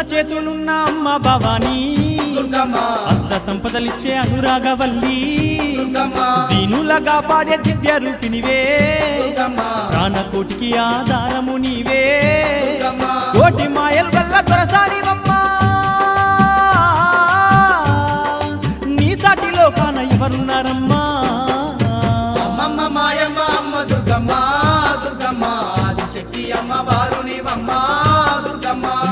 చేతులున్న అమ్మ భవానీ. అష్ట సంపదలిచ్చే అనురాగవల్లి. దీనులగా పాడే దివ్య రూపినివే ప్రాణకోటికి ఆధారము నీవే. కోటి మాయలు వల్ల దొరసానివమ్మా నీ సాటిలో కాన ఎవరున్నారమ్మా? మాయమ్మ అమ్మ దుర్గమ్మ దుర్గమ్మ. ఆదిశక్తి అమ్మ వారునివమ్మ